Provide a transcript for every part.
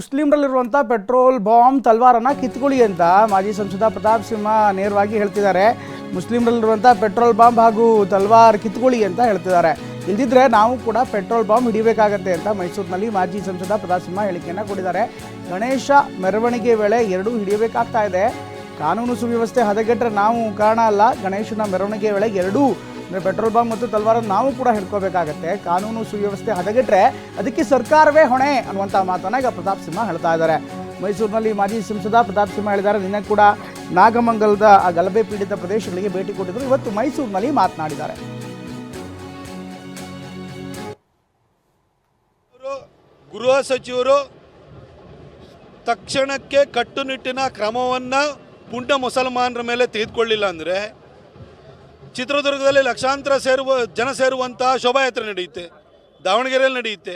ಮುಸ್ಲಿಮ್ರಲ್ಲಿರುವಂಥ petrol, bomb ತಲ್ವಾರನ್ನ ಕಿತ್ಕೊಳ್ಳಿ ಅಂತ ಮಾಜಿ ಸಂಸದ ಪ್ರತಾಪ್ ಸಿಂಹ ನೇರವಾಗಿ ಹೇಳ್ತಿದ್ದಾರೆ. ಮುಸ್ಲಿಮ್ರಲ್ಲಿರುವಂಥ ಪೆಟ್ರೋಲ್, ಬಾಂಬ್ ಹಾಗೂ ತಲ್ವಾರ್ ಕಿತ್ಕೊಳ್ಳಿ ಅಂತ ಹೇಳ್ತಿದ್ದಾರೆ. ಇಲ್ದಿದ್ರೆ ನಾವು ಕೂಡ ಪೆಟ್ರೋಲ್, ಬಾಂಬ್ ಹಿಡಿಬೇಕಾಗತ್ತೆ ಅಂತ ಮೈಸೂರಿನಲ್ಲಿ ಮಾಜಿ ಸಂಸದ ಪ್ರತಾಪ್ ಸಿಂಹ ಹೇಳಿಕೆಯನ್ನು ಕೊಟ್ಟಿದ್ದಾರೆ. ಗಣೇಶ ಮೆರವಣಿಗೆ ವೇಳೆ ಎರಡೂ ಹಿಡಿಯಬೇಕಾಗ್ತಾ ಇದೆ. ಕಾನೂನು ಸುವ್ಯವಸ್ಥೆ ಹದಗೆಟ್ಟರೆ ನಾವು ಕಾರಣ ಅಲ್ಲ. ಗಣೇಶನ ಮೆರವಣಿಗೆ ವೇಳೆ ಎರಡೂ ಅಂದರೆ ಪೆಟ್ರೋಲ್ ಬಾಂಬ್ ಮತ್ತು ತಲ್ವಾರನ್ನು ನಾವು ಕೂಡ ಹಿಡ್ಕೋಬೇಕಾಗತ್ತೆ. ಕಾನೂನು ಸುವ್ಯವಸ್ಥೆ ಹದಗೆಟ್ರೆ ಅದಕ್ಕೆ ಸರ್ಕಾರವೇ ಹೊಣೆ ಅನ್ನುವಂಥ ಮಾತನ್ನು ಈಗ ಪ್ರತಾಪ್ ಸಿಂಹ ಹೇಳ್ತಾ ಇದ್ದಾರೆ. ಮೈಸೂರಿನಲ್ಲಿ ಮಾಜಿ ಸಂಸದ ಪ್ರತಾಪ್ ಸಿಂಹ ಹೇಳಿದ್ದಾರೆ. ನಿನ್ನೆ ಕೂಡ ನಾಗಮಂಗಲದ ಆ ಗಲಭೆ ಪೀಡಿತ ಪ್ರದೇಶಗಳಿಗೆ ಭೇಟಿ ಕೊಟ್ಟಿದ್ದರು ಇವತ್ತು ಮೈಸೂರಿನಲ್ಲಿ ಮಾತನಾಡಿದ್ದಾರೆ. ಗೃಹ ಸಚಿವರು ತಕ್ಷಣಕ್ಕೆ ಕಟ್ಟುನಿಟ್ಟಿನ ಕ್ರಮವನ್ನು ಪುಂಡ ಮುಸಲ್ಮಾನರ ಮೇಲೆ ತೆಗೆದುಕೊಳ್ಳಿಲ್ಲ ಅಂದರೆ ಚಿತ್ರದುರ್ಗದಲ್ಲಿ ಲಕ್ಷಾಂತರ ಸೇರುವ ಜನ ಸೇರುವಂತಹ ಶೋಭಾಯಾತ್ರೆ ನಡೆಯುತ್ತೆ. ದಾವಣಗೆರೆಯಲ್ಲಿ ನಡೆಯುತ್ತೆ,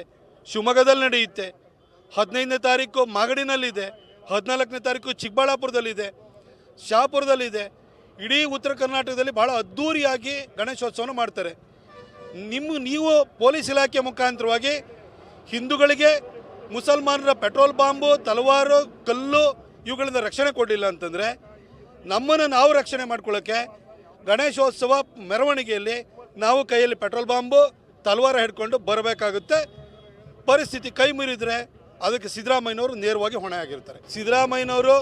ಶಿವಮೊಗ್ಗದಲ್ಲಿ ನಡೆಯುತ್ತೆ. ಹದಿನೈದನೇ ತಾರೀಕು ಮಾಗಡಿನಲ್ಲಿದೆ, ಹದಿನಾಲ್ಕನೇ ತಾರೀಕು ಚಿಕ್ಕಬಳ್ಳಾಪುರದಲ್ಲಿದೆ, ಶಾಪುರದಲ್ಲಿದೆ. ಇಡೀ ಉತ್ತರ ಕರ್ನಾಟಕದಲ್ಲಿ ಭಾಳ ಅದ್ಧೂರಿಯಾಗಿ ಗಣೇಶೋತ್ಸವನ ಮಾಡ್ತಾರೆ. ನಿಮ್ಮ, ನೀವು ಪೊಲೀಸ್ ಇಲಾಖೆ ಮುಖಾಂತರವಾಗಿ ಹಿಂದೂಗಳಿಗೆ ಮುಸಲ್ಮಾನರ ಪೆಟ್ರೋಲ್ ಬಾಂಬು, ತಲವಾರು, ಕಲ್ಲು ಇವುಗಳಿಂದ ರಕ್ಷಣೆ ಕೊಡಲಿಲ್ಲ ಅಂತಂದರೆ ನಮ್ಮನ್ನು ನಾವು ರಕ್ಷಣೆ ಮಾಡ್ಕೊಳ್ಳೋಕ್ಕೆ ಗಣೇಶೋತ್ಸವ ಮೆರವಣಿಗೆಯಲ್ಲಿ ನಾವು ಕೈಯಲ್ಲಿ ಪೆಟ್ರೋಲ್ ಬಾಂಬು, ತಲವಾರ ಹಿಡ್ಕೊಂಡು ಬರಬೇಕಾಗುತ್ತೆ. ಪರಿಸ್ಥಿತಿ ಕೈ ಮುರಿದ್ರೆ ಅದಕ್ಕೆ ಸಿದ್ದರಾಮಯ್ಯನವರು ನೇರವಾಗಿ ಹೊಣೆ ಆಗಿರ್ತಾರೆ. ಸಿದ್ದರಾಮಯ್ಯನವರು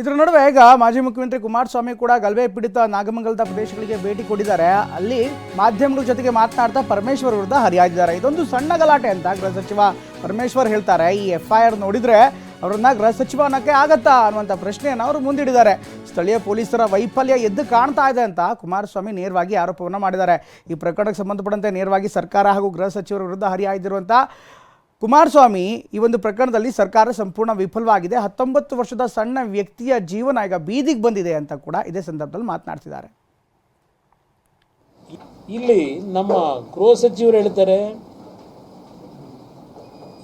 ಇದರ ನಡುವೆ ಈಗ ಮಾಜಿ ಮುಖ್ಯಮಂತ್ರಿ ಕುಮಾರಸ್ವಾಮಿ ಕೂಡ ಗಲಭೆ ಪೀಡಿತ ನಾಗಮಂಗಲದ ಪ್ರದೇಶಗಳಿಗೆ ಭೇಟಿ ಕೊಟ್ಟಿದ್ದಾರೆ ಅಲ್ಲಿ ಮಾಧ್ಯಮಗಳ ಜೊತೆಗೆ ಮಾತನಾಡ್ತಾ ಪರಮೇಶ್ವರ್ ವಿರುದ್ಧ ಹರಿಯಾಗಿದ್ದಾರೆ. ಇದೊಂದು ಸಣ್ಣ ಗಲಾಟೆ ಅಂತ ಗೃಹ ಸಚಿವ ಪರಮೇಶ್ವರ್ ಹೇಳ್ತಾರೆ. ಈ ಎಫ್ ಐ ಆರ್ ನೋಡಿದ್ರೆ ಅವರನ್ನ ಗೃಹ ಸಚಿವ ಅನ್ನಕ್ಕೆ ಆಗತ್ತಾ ಅನ್ನುವಂಥ ಪ್ರಶ್ನೆಯನ್ನು ಅವರು ಮುಂದಿಡಿದ್ದಾರೆ. ಸ್ಥಳೀಯ ಪೊಲೀಸರ ವೈಫಲ್ಯ ಎದ್ದು ಕಾಣ್ತಾ ಇದೆ ಅಂತ ಕುಮಾರಸ್ವಾಮಿ ನೇರವಾಗಿ ಆರೋಪವನ್ನು ಮಾಡಿದ್ದಾರೆ. ಈ ಪ್ರಕರಣಕ್ಕೆ ಸಂಬಂಧಪಟ್ಟಂತೆ ನೇರವಾಗಿ ಸರ್ಕಾರ ಹಾಗೂ ಗೃಹ ಸಚಿವರ ವಿರುದ್ಧ ಹರಿಹಾಯ್ದಿರುವಂಥ ಕುಮಾರಸ್ವಾಮಿ ಈ ಒಂದು ಪ್ರಕರಣದಲ್ಲಿ ಸರ್ಕಾರ ಸಂಪೂರ್ಣ ವಿಫಲವಾಗಿದೆ. ಹತ್ತೊಂಬತ್ತು ವರ್ಷದ ಸಣ್ಣ ವ್ಯಕ್ತಿಯ ಜೀವನ ಈಗ ಬೀದಿಗೆ ಬಂದಿದೆ ಅಂತ ಕೂಡ ಇದೇ ಸಂದರ್ಭದಲ್ಲಿ ಮಾತನಾಡ್ತಿದ್ದಾರೆ. ಇಲ್ಲಿ ನಮ್ಮ ಗೃಹ ಸಚಿವರು ಹೇಳ್ತಾರೆ,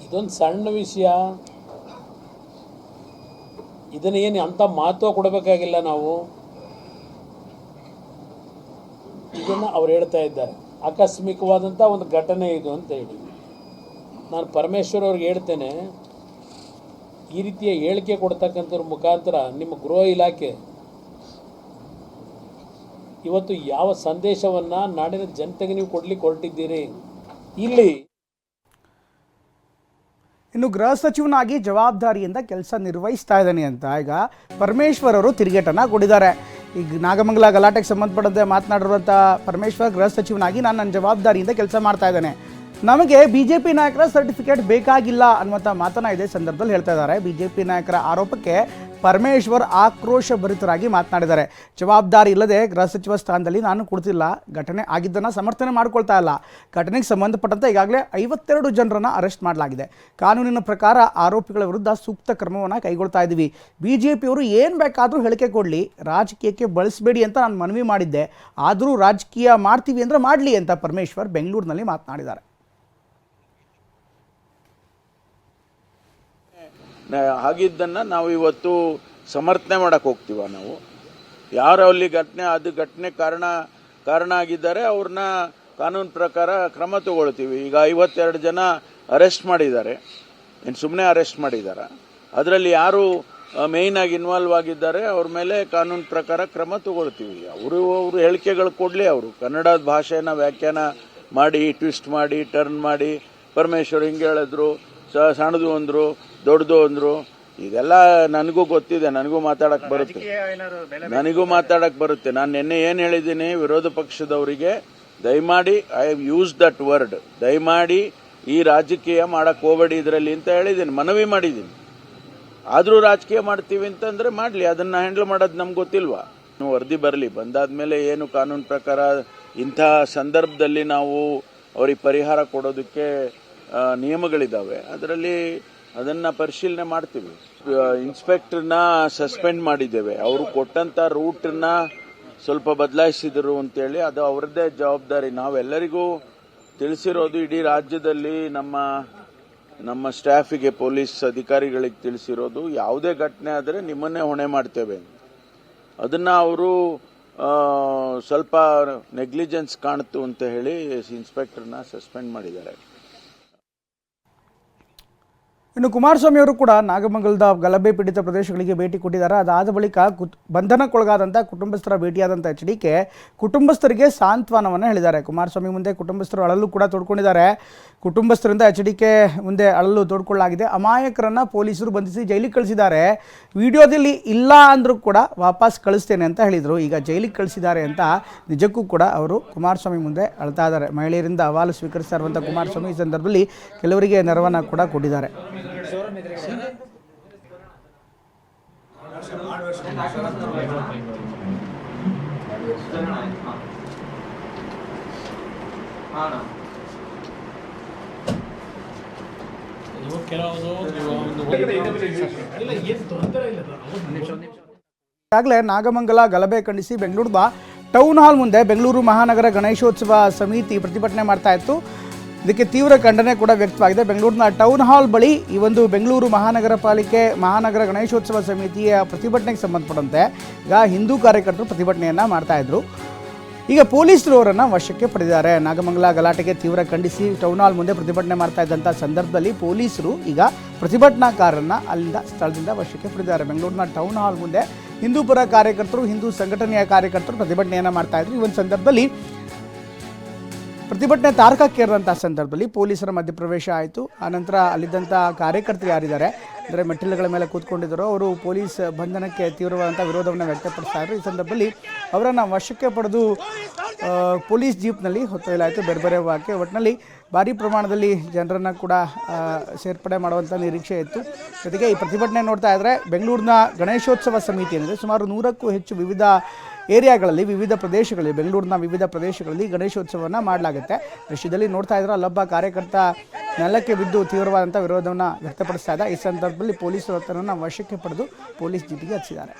ಇದೊಂದು ಸಣ್ಣ ವಿಷಯ ಇದನ್ನ ಏನು ಅಂಥ ಮಹತ್ವ ಕೊಡಬೇಕಾಗಿಲ್ಲ ನಾವು. ಇದನ್ನು ಅವ್ರು ಹೇಳ್ತಾ ಇದ್ದಾರೆ. ಆಕಸ್ಮಿಕವಾದಂಥ ಒಂದು ಘಟನೆ ಇದು ಅಂತ ಹೇಳಿ. ನಾನು ಪರಮೇಶ್ವರ್ ಅವ್ರಿಗೆ ಹೇಳ್ತೇನೆ, ಈ ರೀತಿಯ ಹೇಳಿಕೆ ಕೊಡ್ತಕ್ಕಂಥವ್ರ ಮುಖಾಂತರ ನಿಮ್ಮ ಗೃಹ ಇಲಾಖೆ ಇವತ್ತು ಯಾವ ಸಂದೇಶವನ್ನು ನಾಡಿನ ಜನತೆಗೆ ನೀವು ಕೊಡಲಿಕ್ಕೆ ಹೊರಟಿದ್ದೀರಿ? ಇಲ್ಲಿ ಇನ್ನು ಗೃಹ ಸಚಿವನಾಗಿ ಜವಾಬ್ದಾರಿಯಿಂದ ಕೆಲಸ ನಿರ್ವಹಿಸ್ತಾ ಇದ್ದಾನೆ ಅಂತ. ಈಗ ಪರಮೇಶ್ವರ್ ಅವರು ತಿರುಗೇಟನ್ನು ಕೊಟ್ಟಿದ್ದಾರೆ. ಈಗ ನಾಗಮಂಗಲ ಗಲಾಟೆಗೆ ಸಂಬಂಧಪಟ್ಟಂತೆ ಮಾತನಾಡಿರುವಂಥ ಪರಮೇಶ್ವರ್ ಗೃಹ ಸಚಿವನಾಗಿ ನಾನು ನನ್ನ ಜವಾಬ್ದಾರಿಯಿಂದ ಕೆಲಸ ಮಾಡ್ತಾ ಇದ್ದೇನೆ. ನಮಗೆ ಬಿ ಜೆ ಪಿ ನಾಯಕರ ಸರ್ಟಿಫಿಕೇಟ್ ಬೇಕಾಗಿಲ್ಲ ಅನ್ನುವಂಥ ಮಾತನ್ನ ಇದೇ ಸಂದರ್ಭದಲ್ಲಿ ಹೇಳ್ತಾ ಇದ್ದಾರೆ. ಬಿ ಜೆ ಪಿ ನಾಯಕರ ಆರೋಪಕ್ಕೆ ಪರಮೇಶ್ವರ್ ಆಕ್ರೋಶ ಭರಿತರಾಗಿ ಮಾತನಾಡಿದ್ದಾರೆ. ಜವಾಬ್ದಾರಿ ಇಲ್ಲದೆ ಗೃಹ ಸಚಿವ ಸ್ಥಾನದಲ್ಲಿ ನಾನು ಕೊಡ್ತಿಲ್ಲ ಘಟನೆ ಆಗಿದ್ದನ್ನು ಸಮರ್ಥನೆ ಮಾಡ್ಕೊಳ್ತಾ ಇಲ್ಲ. ಘಟನೆಗೆ ಸಂಬಂಧಪಟ್ಟಂತೆ ಈಗಾಗಲೇ ಐವತ್ತೆರಡು ಜನರನ್ನು ಅರೆಸ್ಟ್ ಮಾಡಲಾಗಿದೆ. ಕಾನೂನಿನ ಪ್ರಕಾರ ಆರೋಪಿಗಳ ವಿರುದ್ಧ ಸೂಕ್ತ ಕ್ರಮವನ್ನು ಕೈಗೊಳ್ತಾ ಇದ್ದೀವಿ. ಬಿ ಜೆ ಪಿಯವರು ಏನು ಬೇಕಾದರೂ ಹೇಳಿಕೆ ಕೊಡಲಿ. ರಾಜಕೀಯಕ್ಕೆ ಬಳಸಬೇಡಿ ಅಂತ ನಾನು ಮನವಿ ಮಾಡಿದ್ದೆ. ಆದರೂ ರಾಜಕೀಯ ಮಾಡ್ತೀವಿ ಅಂದರೆ ಮಾಡಲಿ ಅಂತ ಪರಮೇಶ್ವರ್ ಬೆಂಗಳೂರಿನಲ್ಲಿ ಮಾತನಾಡಿದ್ದಾರೆ. ಆಗಿದ್ದನ್ನು ನಾವು ಇವತ್ತು ಸಮರ್ಥನೆ ಮಾಡಕ್ಕೆ ಹೋಗ್ತೀವ ನಾವು. ಯಾರು ಅಲ್ಲಿ ಘಟನೆ, ಅದು ಘಟನೆ ಕಾರಣ ಕಾರಣ ಆಗಿದ್ದಾರೆ, ಅವ್ರನ್ನ ಕಾನೂನು ಪ್ರಕಾರ ಕ್ರಮ ತಗೊಳ್ತೀವಿ. ಈಗ ಐವತ್ತೆರಡು ಜನ ಅರೆಸ್ಟ್ ಮಾಡಿದ್ದಾರೆ. ಇನ್ನು ಸುಮ್ಮನೆ ಅರೆಸ್ಟ್ ಮಾಡಿದ್ದಾರೆ ಅದರಲ್ಲಿ ಯಾರು ಮೇಯ್ನ್ ಆಗಿ ಇನ್ವಾಲ್ವ್ ಆಗಿದ್ದಾರೆ, ಅವ್ರ ಮೇಲೆ ಕಾನೂನು ಪ್ರಕಾರ ಕ್ರಮ ತಗೊಳ್ತೀವಿ. ಅವರು ಅವರು ಹೇಳಿಕೆಗಳು ಕೊಡಲಿ ಅವರು. ಕನ್ನಡದ ಭಾಷೆನ ವ್ಯಾಖ್ಯಾನ ಮಾಡಿ ಟ್ವಿಸ್ಟ್ ಮಾಡಿ ಟರ್ನ್ ಮಾಡಿ, ಪರಮೇಶ್ವರ್ ಹಿಂಗೆ ಹೇಳಿದ್ರು, ಸ ಸಣ್ಣದು ಅಂದರು ದೊಡ್ಡದು ಅಂದರು ಇದೆಲ್ಲ ನನಗೂ ಗೊತ್ತಿದೆ ನನಗೂ ಮಾತಾಡಕ್ಕೆ ಬರುತ್ತೆ. ನನಗೂ ಮಾತಾಡಕ್ಕೆ ಬರುತ್ತೆ. ನಾನು ನಿನ್ನೆ ಏನು ಹೇಳಿದ್ದೀನಿ ವಿರೋಧ ಪಕ್ಷದವರಿಗೆ ದಯಮಾಡಿ I have use that word ದಯಮಾಡಿ ಈ ರಾಜಕೀಯ ಮಾಡಕ್ಕೆ ಹೋಗಬೇಡಿ ಇದರಲ್ಲಿ ಅಂತ ಹೇಳಿದ್ದೀನಿ ಮನವಿ ಮಾಡಿದ್ದೀನಿ. ಆದರೂ ರಾಜಕೀಯ ಮಾಡ್ತೀವಿ ಅಂತಂದ್ರೆ ಮಾಡಲಿ ಅದನ್ನ ಹ್ಯಾಂಡಲ್ ಮಾಡೋದು ನಮ್ಗೆ ಗೊತ್ತಿಲ್ವಾ? ನೀವು ವರದಿ ಬರಲಿ ಬಂದಾದ್ಮೇಲೆ ಏನು ಕಾನೂನು ಪ್ರಕಾರ ಇಂಥ ಸಂದರ್ಭದಲ್ಲಿ ನಾವು ಅವ್ರಿಗೆ ಪರಿಹಾರ ಕೊಡೋದಕ್ಕೆ ನಿಯಮಗಳಿದ್ದಾವೆ ಅದರಲ್ಲಿ ಅದನ್ನ ಪರಿಶೀಲನೆ ಮಾಡ್ತೀವಿ. ಇನ್ಸ್ಪೆಕ್ಟರ್ನ ಸಸ್ಪೆಂಡ್ ಮಾಡಿದ್ದೇವೆ. ಅವರು ಕೊಟ್ಟಂತ ರೂಟ್ನ ಸ್ವಲ್ಪ ಬದಲಾಯಿಸಿದರು ಅಂತೇಳಿ ಅದು ಅವರದೇ ಜವಾಬ್ದಾರಿ. ನಾವೆಲ್ಲರಿಗೂ ತಿಳಿಸಿರೋದು ಇಡೀ ರಾಜ್ಯದಲ್ಲಿ ನಮ್ಮ ನಮ್ಮ ಸ್ಟಾಫಿಗೆ ಪೊಲೀಸ್ ಅಧಿಕಾರಿಗಳಿಗೆ ತಿಳಿಸಿರೋದು. ಯಾವುದೇ ಘಟನೆ ಆದರೆ ನಿಮ್ಮನ್ನೇ ಹೊಣೆ ಮಾಡ್ತೇವೆ ಅದನ್ನ ಅವರು ಸ್ವಲ್ಪ ನೆಗ್ಲಿಜೆನ್ಸ್ ಕಾಣ್ತು ಅಂತ ಹೇಳಿ ಇನ್ಸ್ಪೆಕ್ಟರ್ನ ಸಸ್ಪೆಂಡ್ ಮಾಡಿದ್ದಾರೆ. ಇನ್ನು ಕುಮಾರಸ್ವಾಮಿ ಅವರು ಕೂಡ ನಾಗಮಂಗಲದ ಗಲಭೆ ಪೀಡಿತ ಪ್ರದೇಶಗಳಿಗೆ ಭೇಟಿ ಕೊಟ್ಟಿದ್ದಾರೆ. ಅದಾದ ಬಳಿಕ ಕುತ್ ಬಂಧನಕ್ಕೊಳಗಾದಂಥ ಕುಟುಂಬಸ್ಥರ ಭೇಟಿಯಾದಂಥ ಎಚ್ ಡಿ ಕೆ ಕುಟುಂಬಸ್ಥರಿಗೆ ಸಾಂತ್ವನವನ್ನು ಹೇಳಿದ್ದಾರೆ. ಕುಮಾರಸ್ವಾಮಿ ಮುಂದೆ ಕುಟುಂಬಸ್ಥರು ಅಳಲು ಕೂಡ ತೋಡ್ಕೊಂಡಿದ್ದಾರೆ. ಕುಟುಂಬಸ್ಥರಿಂದ ಎಚ್ ಡಿ ಕೆ ಮುಂದೆ ಅಳಲು ತೋಡ್ಕೊಳ್ಳಲಾಗಿದೆ. ಅಮಾಯಕರನ್ನು ಪೊಲೀಸರು ಬಂಧಿಸಿ ಜೈಲಿಗೆ ಕಳಿಸಿದ್ದಾರೆ. ವಿಡಿಯೋದಲ್ಲಿ ಇಲ್ಲ ಅಂದರೂ ಕೂಡ ವಾಪಸ್ ಕಳಿಸ್ತೇನೆ ಅಂತ ಹೇಳಿದರು. ಈಗ ಜೈಲಿಗೆ ಕಳಿಸಿದ್ದಾರೆ ಅಂತ ನಿಜಕ್ಕೂ ಕೂಡ ಅವರು ಕುಮಾರಸ್ವಾಮಿ ಮುಂದೆ ಅಳ್ತಾ ಇದ್ದಾರೆ. ಮಹಿಳೆಯರಿಂದ ಅಹವಾಲು ಸ್ವೀಕರಿಸ್ತಾ ಇರುವಂಥ ಕುಮಾರಸ್ವಾಮಿ ಈ ಸಂದರ್ಭದಲ್ಲಿ ಕೆಲವರಿಗೆ ನೆರವನ್ನು ಕೂಡ ಕೊಟ್ಟಿದ್ದಾರೆ ನೀವು ಕೆಲವರು ಈಗಾಗಲೇ ನಾಗಮಂಗಲ, ಗಲಭೆ ಖಂಡಿಸಿ ಬೆಂಗಳೂರಿನ ಟೌನ್ ಹಾಲ್ ಮುಂದೆ ಬೆಂಗಳೂರು ಮಹಾನಗರ ಗಣೇಶೋತ್ಸವ ಸಮಿತಿ ಪ್ರತಿಭಟನೆ ಮಾಡ್ತಾ ಇತ್ತು. ಇದಕ್ಕೆ ತೀವ್ರ ಖಂಡನೆ ಕೂಡ ವ್ಯಕ್ತವಾಗಿದೆ. ಬೆಂಗಳೂರಿನ ಟೌನ್ ಹಾಲ್ ಬಳಿ ಈ ಒಂದು ಬೆಂಗಳೂರು ಮಹಾನಗರ ಪಾಲಿಕೆ, ಮಹಾನಗರ ಗಣೇಶೋತ್ಸವ ಸಮಿತಿಯ ಪ್ರತಿಭಟನೆಗೆ ಸಂಬಂಧಪಟ್ಟಂತೆ ಈಗ ಹಿಂದೂ ಕಾರ್ಯಕರ್ತರು ಪ್ರತಿಭಟನೆಯನ್ನು ಮಾಡ್ತಾ ಇದ್ರು. ಈಗ ಪೊಲೀಸರು ಅವರನ್ನು ವಶಕ್ಕೆ ಪಡೆದಿದ್ದಾರೆ. ನಾಗಮಂಗಲ ಗಲಾಟೆಗೆ ತೀವ್ರ ಖಂಡಿಸಿ ಟೌನ್ ಹಾಲ್ ಮುಂದೆ ಪ್ರತಿಭಟನೆ ಮಾಡ್ತಾ ಇದ್ದಂಥ ಸಂದರ್ಭದಲ್ಲಿ ಪೊಲೀಸರು ಈಗ ಪ್ರತಿಭಟನಾಕಾರರನ್ನ ಅಲ್ಲಿಂದ ಸ್ಥಳದಿಂದ ವಶಕ್ಕೆ ಪಡೆದಿದ್ದಾರೆ. ಬೆಂಗಳೂರಿನ ಟೌನ್ ಹಾಲ್ ಮುಂದೆ ಹಿಂದೂಪುರ ಕಾರ್ಯಕರ್ತರು, ಹಿಂದೂ ಸಂಘಟನೆಯ ಕಾರ್ಯಕರ್ತರು ಪ್ರತಿಭಟನೆಯನ್ನು ಮಾಡ್ತಾ ಇದ್ರು. ಈ ಒಂದು ಸಂದರ್ಭದಲ್ಲಿ ಪ್ರತಿಭಟನೆ ತಾರಕಕ್ಕೇರಿದಂಥ ಸಂದರ್ಭದಲ್ಲಿ ಪೊಲೀಸರ ಮಧ್ಯಪ್ರವೇಶ ಆಯಿತು. ಆನಂತರ ಅಲ್ಲಿದ್ದಂಥ ಕಾರ್ಯಕರ್ತರು ಯಾರಿದ್ದಾರೆ? ಅಂದರೆ ಮೆಟ್ಟಿಲುಗಳ ಮೇಲೆ ಕೂತ್ಕೊಂಡಿದ್ದರು. ಅವರು ಪೊಲೀಸ್ ಬಂಧನಕ್ಕೆ ತೀವ್ರವಾದಂಥ ವಿರೋಧವನ್ನು ವ್ಯಕ್ತಪಡಿಸ್ತಾ ಇದ್ರು. ಈ ಸಂದರ್ಭದಲ್ಲಿ ಅವರನ್ನು ವಶಕ್ಕೆ ಪಡೆದು ಪೊಲೀಸ್ ಜೀಪ್ನಲ್ಲಿ ಹೊತ್ತೊಯ್ಯಲಾಯಿತು. ಬೇರೆ ಬೇರೆ ವಾಕ್ಯ ಒಟ್ಟಿನಲ್ಲಿ ಭಾರಿ ಪ್ರಮಾಣದಲ್ಲಿ ಜನರನ್ನು ಕೂಡ ಸೇರ್ಪಡೆ ಮಾಡುವಂಥ ನಿರೀಕ್ಷೆ ಇತ್ತು. ಜೊತೆಗೆ ಈ ಪ್ರತಿಭಟನೆ ನೋಡ್ತಾ ಇದ್ದರೆ ಬೆಂಗಳೂರಿನ ಗಣೇಶೋತ್ಸವ ಸಮಿತಿ ಏನಿದೆ ಸುಮಾರು ನೂರಕ್ಕೂ ಹೆಚ್ಚು ವಿವಿಧ ಏರಿಯಾಗಳಲ್ಲಿ, ವಿವಿಧ ಪ್ರದೇಶಗಳಲ್ಲಿ, ಬೆಂಗಳೂರಿನ ವಿವಿಧ ಪ್ರದೇಶಗಳಲ್ಲಿ ಗಣೇಶೋತ್ಸವವನ್ನು ಮಾಡಲಾಗುತ್ತೆ. ದೃಶ್ಯದಲ್ಲಿ ನೋಡ್ತಾ ಇದ್ರೆ ಅಲ್ಲೊಬ್ಬ ಕಾರ್ಯಕರ್ತ ನೆಲಕ್ಕೆ ಬಿದ್ದು ತೀವ್ರವಾದಂಥ ವಿರೋಧವನ್ನು ವ್ಯಕ್ತಪಡಿಸ್ತಾ ಇದ್ದ. ಈ ಸಂದರ್ಭದಲ್ಲಿ ಪೊಲೀಸರು ಆತನನ್ನು ವಶಕ್ಕೆ ಪಡೆದು ಪೊಲೀಸ್ ಜೀಟಿಗೆ ಹಚ್ಚಿದ್ದಾರೆ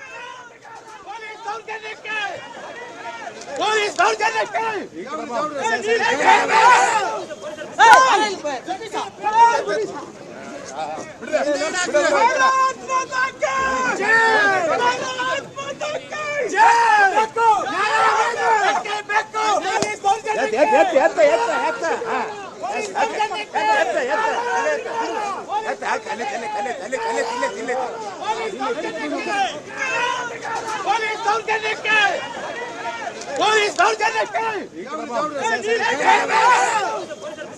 Police, don't get it!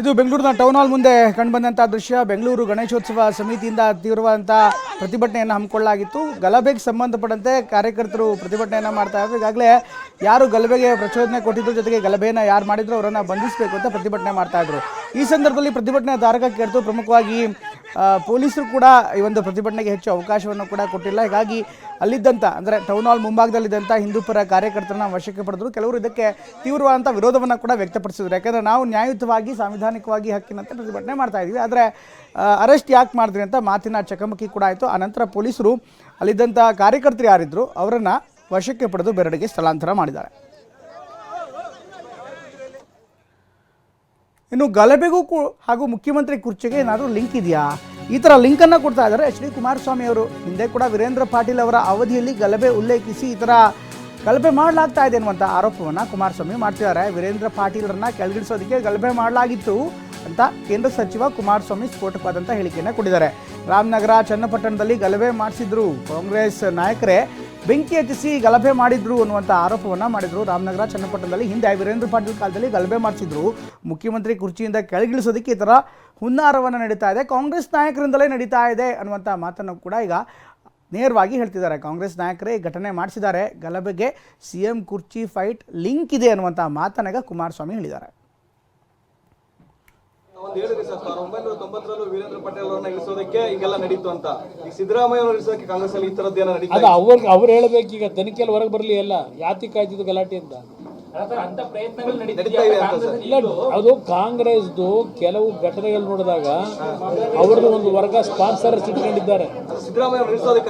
ಇದು ಬೆಂಗಳೂರಿನ ಟೌನ್ ಹಾಲ್ ಮುಂದೆ ಕಂಡುಬಂದಂಥ ದೃಶ್ಯ. ಬೆಂಗಳೂರು ಗಣೇಶೋತ್ಸವ ಸಮಿತಿಯಿಂದ ತೀವ್ರವಾದಂತಹ ಪ್ರತಿಭಟನೆಯನ್ನು ಹಮ್ಮಿಕೊಳ್ಳಲಾಗಿತ್ತು. ಗಲಭೆಗೆ ಸಂಬಂಧಪಟ್ಟಂತೆ ಕಾರ್ಯಕರ್ತರು ಪ್ರತಿಭಟನೆಯನ್ನು ಮಾಡ್ತಾ ಇದ್ರು. ಈಗಾಗಲೇ ಯಾರು ಗಲಭೆಗೆ ಪ್ರಚೋದನೆ ಕೊಟ್ಟಿದ್ರು, ಜೊತೆಗೆ ಗಲಭೆಯನ್ನು ಯಾರು ಮಾಡಿದ್ರು, ಅವರನ್ನು ಬಂಧಿಸಬೇಕು ಅಂತ ಪ್ರತಿಭಟನೆ ಮಾಡ್ತಾ ಇದ್ರು. ಈ ಸಂದರ್ಭದಲ್ಲಿ ಪ್ರತಿಭಟನೆ ಧಾರಕ ಕೇಳ್ತು ಪ್ರಮುಖವಾಗಿ ಪೊಲೀಸರು ಕೂಡ ಈ ಒಂದು ಪ್ರತಿಭಟನೆಗೆ ಹೆಚ್ಚು ಅವಕಾಶವನ್ನು ಕೂಡ ಕೊಟ್ಟಿಲ್ಲ. ಹೀಗಾಗಿ ಅಲ್ಲಿದ್ದಂಥ ಅಂದರೆ ಟೌನ್ ಹಾಲ್ ಮುಂಭಾಗದಲ್ಲಿದ್ದಂಥ ಹಿಂದೂಪರ ಕಾರ್ಯಕರ್ತರನ್ನ ವಶಕ್ಕೆ ಪಡೆದರು. ಕೆಲವರು ಇದಕ್ಕೆ ತೀವ್ರವಾದಂಥ ವಿರೋಧವನ್ನು ಕೂಡ ವ್ಯಕ್ತಪಡಿಸಿದ್ರು. ಯಾಕಂದರೆ ನಾವು ನ್ಯಾಯಯುತವಾಗಿ, ಸಾಂವಿಧಾನಿಕವಾಗಿ ಹಕ್ಕಿನಂತೆ ಪ್ರತಿಭಟನೆ ಮಾಡ್ತಾ ಇದ್ವಿ ಆದರೆ ಅರೆಸ್ಟ್ ಯಾಕೆ ಮಾಡಿದ್ರಿ ಅಂತ ಮಾತಿನ ಚಕಮಕಿ ಕೂಡ ಆಯಿತು. ಆನಂತರ ಪೊಲೀಸರು ಅಲ್ಲಿದ್ದಂಥ ಕಾರ್ಯಕರ್ತರು ಯಾರಿದ್ದರು ಅವರನ್ನು ವಶಕ್ಕೆ ಪಡೆದು ಬೆರಡಿಗೆ ಸ್ಥಳಾಂತರ ಮಾಡಿದ್ದಾರೆ. ಇನ್ನು ಗಲಭೆಗೂ ಹಾಗೂ ಮುಖ್ಯಮಂತ್ರಿ ಕುರ್ಚಿಗೆ ಏನಾದರೂ ಲಿಂಕ್ ಇದೆಯಾ? ಈ ಥರ ಲಿಂಕನ್ನು ಕೊಡ್ತಾ ಇದ್ದಾರೆ ಎಚ್ ಡಿ ಕುಮಾರಸ್ವಾಮಿ ಅವರು. ಹಿಂದೆ ಕೂಡ ವೀರೇಂದ್ರ ಪಾಟೀಲ್ ಅವರ ಅವಧಿಯಲ್ಲಿ ಗಲಭೆ ಉಲ್ಲೇಖಿಸಿ ಈ ಥರ ಗಲಭೆ ಮಾಡಲಾಗ್ತಾ ಇದೆ ಅನ್ನುವಂಥ ಆರೋಪವನ್ನು ಕುಮಾರಸ್ವಾಮಿ ಮಾಡ್ತಿದ್ದಾರೆ. ವೀರೇಂದ್ರ ಪಾಟೀಲರನ್ನ ಕೆಳಗಿಡಿಸೋದಕ್ಕೆ ಗಲಭೆ ಮಾಡಲಾಗಿತ್ತು ಅಂತ ಕೇಂದ್ರ ಸಚಿವ ಕುಮಾರಸ್ವಾಮಿ ಸ್ಫೋಟಕವಾದಂಥ ಹೇಳಿಕೆಯನ್ನು ಕೊಟ್ಟಿದ್ದಾರೆ. ರಾಮನಗರ ಚನ್ನಪಟ್ಟಣದಲ್ಲಿ ಗಲಭೆ ಮಾಡಿಸಿದ್ರು ಕಾಂಗ್ರೆಸ್ ನಾಯಕರೇ. ಬೆಂಕಿ ಹಚ್ಚಿಸಿ ಗಲಭೆ ಮಾಡಿದ್ರು ಅನ್ನುವಂಥ ಆರೋಪವನ್ನು ಮಾಡಿದರು. ರಾಮನಗರ ಚನ್ನಪಟ್ಟಣದಲ್ಲಿ ಹಿಂದೆ ವೀರೇಂದ್ರ ಪಾಟೀಲ್ ಕಾಲದಲ್ಲಿ ಗಲಭೆ ಮಾಡಿಸಿದ್ರು. ಮುಖ್ಯಮಂತ್ರಿ ಕುರ್ಚಿಯಿಂದ ಕೆಳಗಿಳಿಸೋದಕ್ಕೆ ಈ ಥರ ಹುನ್ನಾರವನ್ನು ನಡೀತಾ ಇದೆ. ಕಾಂಗ್ರೆಸ್ ನಾಯಕರಿಂದಲೇ ನಡೀತಾ ಇದೆ ಅನ್ನುವಂಥ ಮಾತನ್ನು ಕೂಡ ಈಗ ನೇರವಾಗಿ ಹೇಳ್ತಿದ್ದಾರೆ. ಕಾಂಗ್ರೆಸ್ ನಾಯಕರೇ ಘಟನೆ ಮಾಡಿಸಿದ್ದಾರೆ. ಗಲಭೆಗೆ ಸಿ ಎಂ ಕುರ್ಚಿ ಫೈಟ್ ಲಿಂಕ್ ಇದೆ ಅನ್ನುವಂಥ ಮಾತನಾಗ ಕುಮಾರಸ್ವಾಮಿ ಹೇಳಿದ್ದಾರೆ. ಒಂದು ಹೇಳಿದ್ರಿ ಸರ್ ಸಾವಿರದ ಒಂಬೈನೂರ ತೊಂಬತ್ತರಲ್ಲೂ ವೀರೇಂದ್ರ ಪಟೇಲ್ ಅವರನ್ನ ಇಳಿಸೋದಕ್ಕೆ ಈಗೆಲ್ಲ ನಡೀತು ಅಂತ. ಈಗ ಸಿದ್ದರಾಮಯ್ಯ ಅವರು ಇಳಿಸೋದಕ್ಕೆ ಕಾಂಗ್ರೆಸ್ ಅಲ್ಲಿ ಈ ತರದ್ದೇನ ನಡೀತಾ ಅದು ಅವ್ರಿಗೆ ಅವ್ರು ಹೇಳ್ಬೇಕು ಈಗ ತನಿಖೆಯಲ್ಲಿ ಹೊರಗೆ ಬರಲಿ ಎಲ್ಲ. ಯಾತಿ ಕಾಯ್ದಿದ್ದು ಗಲಾಟೆ ಅಂತ ಅಂತ ಸರ್. ಇಲ್ಲ ಅದು ಕಾಂಗ್ರೆಸ್ದು ಕೆಲವು ಘಟನೆಗಳು ನೋಡಿದಾಗ ಅವ್ರದ್ದು ಒಂದು ವರ್ಗ ಸ್ಪಾನ್ಸರ್ ಇಟ್ಕೊಂಡಿದ್ದಾರೆ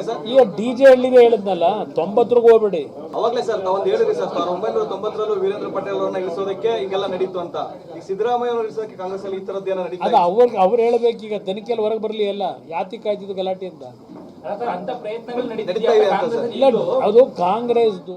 ಸರ್? ಈಗ ಡಿ ಜೆ ಹಳ್ಳಿಗೆ ಹೇಳಿದ್ನಲ್ಲ ತೊಂಬತ್ತರಿಗೂ ಹೋಗ್ಬೇಡಿ. ಅವಾಗಲೇ ಸರ್ ತಾವೊಂದು ಹೇಳಿದ್ರಿ ಸರ್ ಸಾವಿರದ ಒಂಬೈನೂರ ತೊಂಬತ್ತರಲ್ಲೂ ವೀರೇಂದ್ರ ಪಟೇಲ್ ಅವರನ್ನ ಇಳಿಸೋದಕ್ಕೆ ಈಗೆಲ್ಲ ನಡೀತು ಅಂತ. ಈಗ ಸಿದ್ದರಾಮಯ್ಯ ಇಳಿಸೋದಕ್ಕೆ ಕಾಂಗ್ರೆಸ್ ಅಲ್ಲಿ ಈ ತರದ್ದು ಏನೋ ನಡೀತಾ ಅದು ಅವ್ರಿಗೆ ಅವ್ರು ಹೇಳ್ಬೇಕೀಗ ತನಿಖೆಯಲ್ಲಿ ಹೊರಗೆ ಬರಲಿ ಎಲ್ಲ. ಯಾತಿ ಕಾಯ್ತಿದ್ದು ಗಲಾಟೆ ಅಂತ ಅಂತ ಸರ್. ಇಲ್ಲ ಅದು ಕಾಂಗ್ರೆಸ್ದು